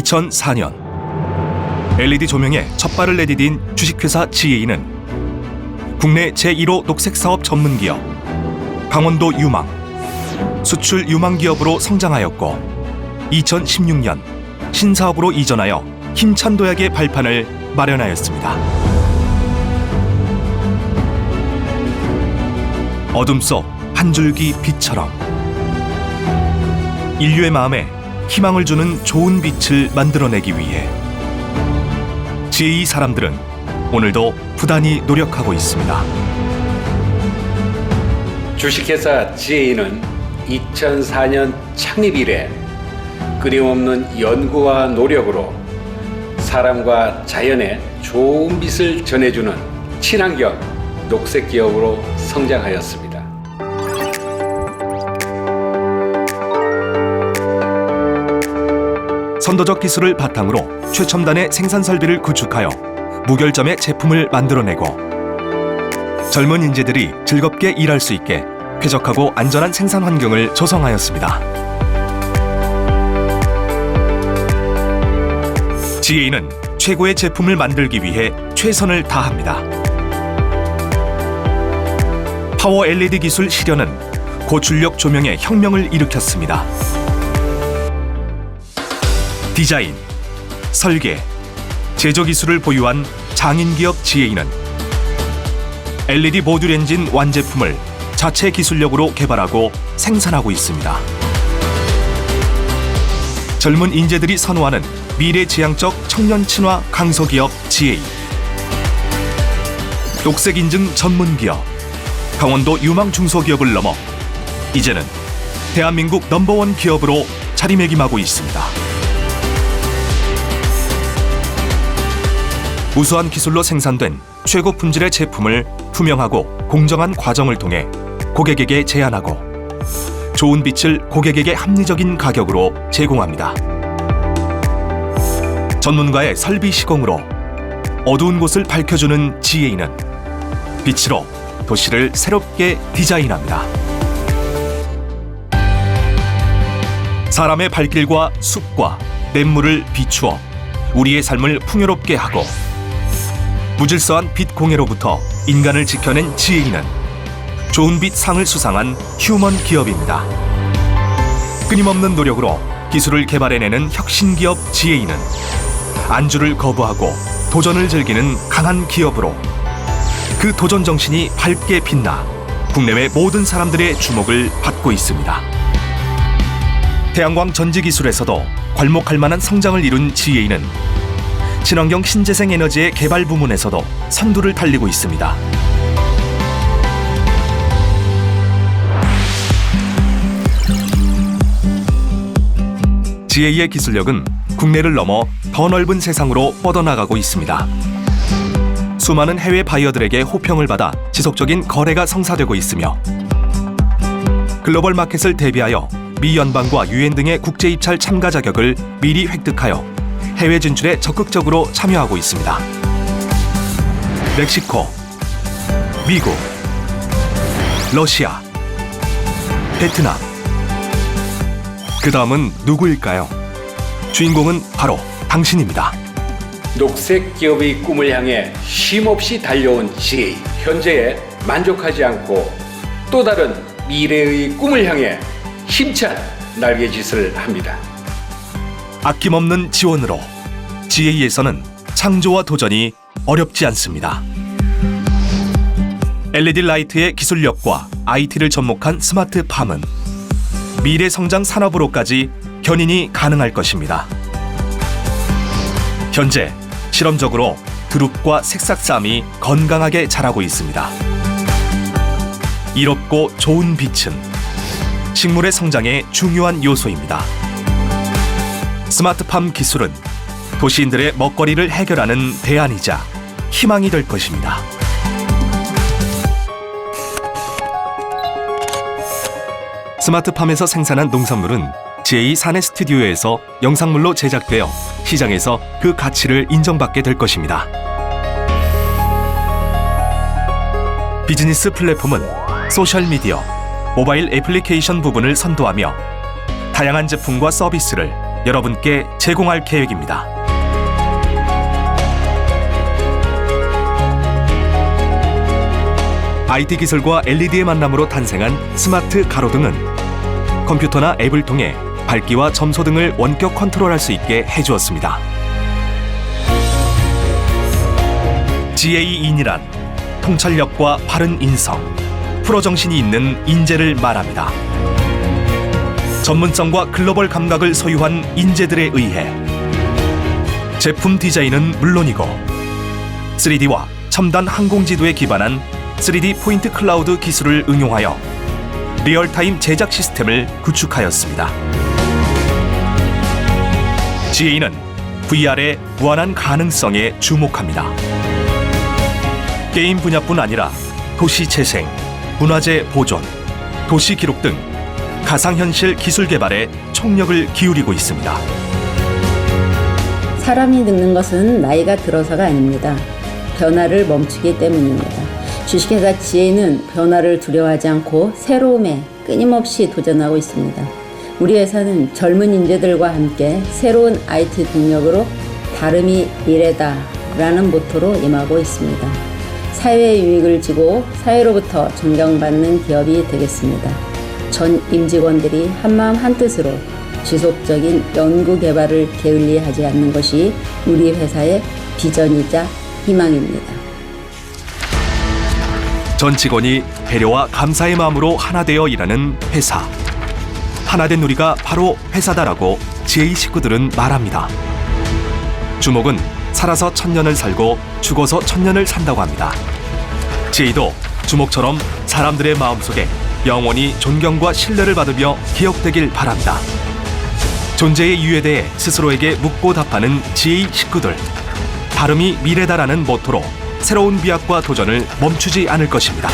2004년 LED 조명에 첫 발을 내디딘 주식회사 GA는 국내 제1호 녹색 사업 전문 기업 강원도 유망 수출 유망 기업으로 성장하였고 2016년 신사업으로 이전하여 힘찬 도약의 발판을 마련하였습니다. 어둠 속 한 줄기 빛처럼 인류의 마음에 희망을 주는 좋은 빛을 만들어내기 위해 GE 사람들은 오늘도 부단히 노력하고 있습니다. 주식회사 GA는 2004년 창립 이래 끊임없는 연구와 노력으로 사람과 자연에 좋은 빛을 전해주는 친환경 녹색 기업으로 성장하였습니다. 선도적 기술을 바탕으로 최첨단의 생산 설비를 구축하여 무결점의 제품을 만들어내고 젊은 인재들이 즐겁게 일할 수 있게 쾌적하고 안전한 생산 환경을 조성하였습니다. GA는 최고의 제품을 만들기 위해 최선을 다합니다. 파워 LED 기술 실현은 고출력 조명의 혁명을 일으켰습니다. 디자인, 설계, 제조 기술을 보유한 장인 기업 GA는 LED 엔진 완제품을 자체 기술력으로 개발하고 생산하고 있습니다. 젊은 인재들이 선호하는 미래 지향적 청년 친화 강소기업 GA. 녹색 인증 전문 기업. 강원도 유망 중소기업을 넘어 이제는 대한민국 넘버원 기업으로 자리매김하고 있습니다. 우수한 기술로 생산된 최고 품질의 제품을 투명하고 공정한 과정을 통해 고객에게 제안하고 좋은 빛을 고객에게 합리적인 가격으로 제공합니다. 전문가의 설비 시공으로 어두운 곳을 밝혀주는 GA는 빛으로 도시를 새롭게 디자인합니다. 사람의 발길과 숲과 냇물을 비추어 우리의 삶을 풍요롭게 하고 무질서한 빛 공해로부터 인간을 지켜낸 GA는 좋은 빛 상을 수상한 휴먼 기업입니다. 끊임없는 노력으로 기술을 개발해내는 혁신 기업 GA는 안주를 거부하고 도전을 즐기는 강한 기업으로 그 도전 정신이 밝게 빛나 국내외 모든 사람들의 주목을 받고 있습니다. 태양광 전지 기술에서도 괄목할 만한 성장을 이룬 GA는 친환경 신재생 에너지의 개발 부문에서도 선두를 달리고 있습니다. GA의 기술력은 국내를 넘어 더 넓은 세상으로 뻗어나가고 있습니다. 수많은 해외 바이어들에게 호평을 받아 지속적인 거래가 성사되고 있으며 글로벌 마켓을 대비하여 미 연방과 유엔 등의 국제 입찰 참가 자격을 미리 획득하여 해외 진출에 적극적으로 참여하고 있습니다. 멕시코, 미국, 러시아, 베트남. 그 다음은 누구일까요? 주인공은 바로 당신입니다. 녹색 기업의 꿈을 향해 쉼없이 달려온 GA. 현재에 만족하지 않고 또 다른 미래의 꿈을 향해 힘찬 날개짓을 합니다. 아낌없는 지원으로 GA에서는 창조와 도전이 어렵지 않습니다. LED 라이트의 기술력과 IT를 접목한 스마트 팜은 미래 성장 산업으로까지 견인이 가능할 것입니다. 현재 실험적으로 드룹과 색삭쌈이 건강하게 자라고 있습니다. 이롭고 좋은 빛은 식물의 성장에 중요한 요소입니다. 스마트팜 기술은 도시인들의 먹거리를 해결하는 대안이자 희망이 될 것입니다. 스마트팜에서 생산한 농산물은 제2 사내 스튜디오에서 영상물로 제작되어 시장에서 그 가치를 인정받게 될 것입니다. 비즈니스 플랫폼은 소셜미디어, 모바일 애플리케이션 부분을 선도하며 다양한 제품과 서비스를 여러분께 제공할 계획입니다. IT 기술과 LED의 만남으로 탄생한 스마트 가로등은 컴퓨터나 앱을 통해 밝기와 점소 등을 원격 컨트롤할 수 있게 해주었습니다. GA인이란 통찰력과 바른 인성, 프로 정신이 있는 인재를 말합니다. 전문성과 글로벌 감각을 소유한 인재들에 의해 제품 디자인은 물론이고 3D와 첨단 항공 지도에 기반한 3D 포인트 클라우드 기술을 응용하여 리얼타임 제작 시스템을 구축하였습니다. GA는 VR의 무한한 가능성에 주목합니다. 게임 분야뿐 아니라 도시 재생, 문화재 보존, 도시 기록 등 가상현실 기술 개발에 총력을 기울이고 있습니다. 사람이 늙는 것은 나이가 들어서가 아닙니다. 변화를 멈추기 때문입니다. 주식회사 지혜는 변화를 두려워하지 않고 새로움에 끊임없이 도전하고 있습니다. 우리 회사는 젊은 인재들과 함께 새로운 IT 동력으로 다름이 미래다 라는 모토로 임하고 있습니다. 사회의 유익을 지고 사회로부터 존경받는 기업이 되겠습니다. 전 임직원들이 한마음 한뜻으로 지속적인 연구 개발을 게을리하지 않는 것이 우리 회사의 비전이자 희망입니다. 전 직원이 배려와 감사의 마음으로 하나 되어 일하는 회사. 하나 된 우리가 바로 회사다라고 GA 식구들은 말합니다. 주목은 살아서 천년을 살고 죽어서 천년을 산다고 합니다. GA도 주목처럼 사람들의 마음속에 영원히 존경과 신뢰를 받으며 기억되길 바랍니다. 존재의 이유에 대해 스스로에게 묻고 답하는 GA 식구들. 다름이 미래다라는 모토로 새로운 비약과 도전을 멈추지 않을 것입니다.